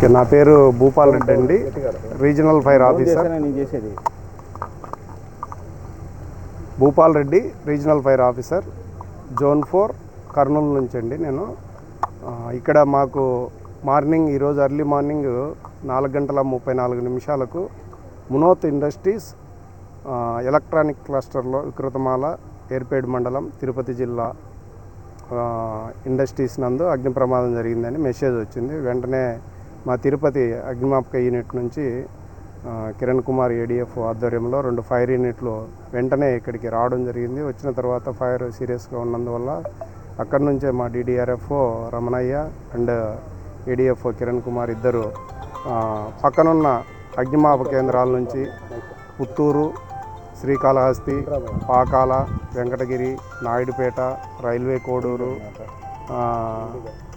Okay, నా పేరు భూపాల్ రెడ్డి అండి. Regional fire officer Bhupal Reddy regional fire officer zone four Kurnool నుంచి అండి నేను. ఇక్కడ మాకు మార్నింగ్ ఈరోజు ఎర్లీ మార్నింగ్ నాలుగు గంటల ముప్పై నాలుగు నిమిషాలకు మునోత్ ఇండస్ట్రీస్ ఎలక్ట్రానిక్ క్లస్టర్లో వికృతమాల ఏర్పేడు మండలం తిరుపతి జిల్లా ఇండస్ట్రీస్ నందు అగ్ని ప్రమాదం జరిగిందని మెసేజ్ వచ్చింది. వెంటనే మా తిరుపతి అగ్నిమాపక యూనిట్ నుంచి కిరణ్ కుమార్ ఏడిఎఫ్ ఆధ్వర్యంలో రెండు ఫైర్ యూనిట్లు వెంటనే ఇక్కడికి రావడం జరిగింది. వచ్చిన తర్వాత ఫైర్ సీరియస్గా ఉన్నందువల్ల అక్కడి నుంచే మా DDRF Ramanayya and ADF Kiran Kumar ఇద్దరు పక్కనున్న అగ్నిమాప కేంద్రాల నుంచి పుత్తూరు శ్రీకాళహస్తి పాకాల వెంకటగిరి నాయుడుపేట రైల్వే కోడూరు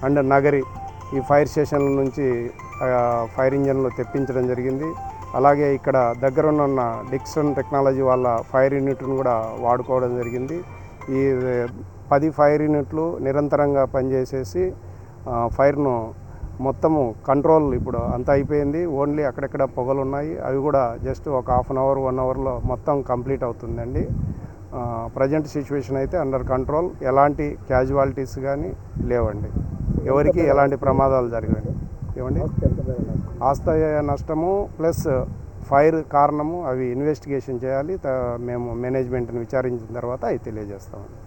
అండ్ నగరి ఈ ఫైర్ స్టేషన్ల నుంచి ఫైర్ ఇంజన్లు తెప్పించడం జరిగింది. అలాగే ఇక్కడ దగ్గర ఉన్న డిక్సన్ టెక్నాలజీ వాళ్ళ ఫైర్ యూనిట్ను కూడా వాడుకోవడం జరిగింది. ఈ పది ఫైర్ యూనిట్లు నిరంతరంగా పనిచేసేసి ఫైర్ను మొత్తము కంట్రోల్ ఇప్పుడు అంతా అయిపోయింది. ఓన్లీ అక్కడెక్కడ పొగలు ఉన్నాయి అవి కూడా జస్ట్ ఒక హాఫ్ అన్ అవర్ వన్ అవర్లో మొత్తం కంప్లీట్ అవుతుందండి. ప్రజెంట్ సిచ్యువేషన్ అయితే అండర్ కంట్రోల్. ఎలాంటి క్యాజువాలిటీస్ కానీ లేవండి. ఎవరికి ఎలాంటి ప్రమాదాలు జరగవండి. ఏమండి? ఆస్తి నష్టము ప్లస్ ఫైర్ కారణము అవి ఇన్వెస్టిగేషన్ చేయాలి. మేము మేనేజ్మెంట్ని విచారించిన తర్వాత అవి తెలియజేస్తామండి.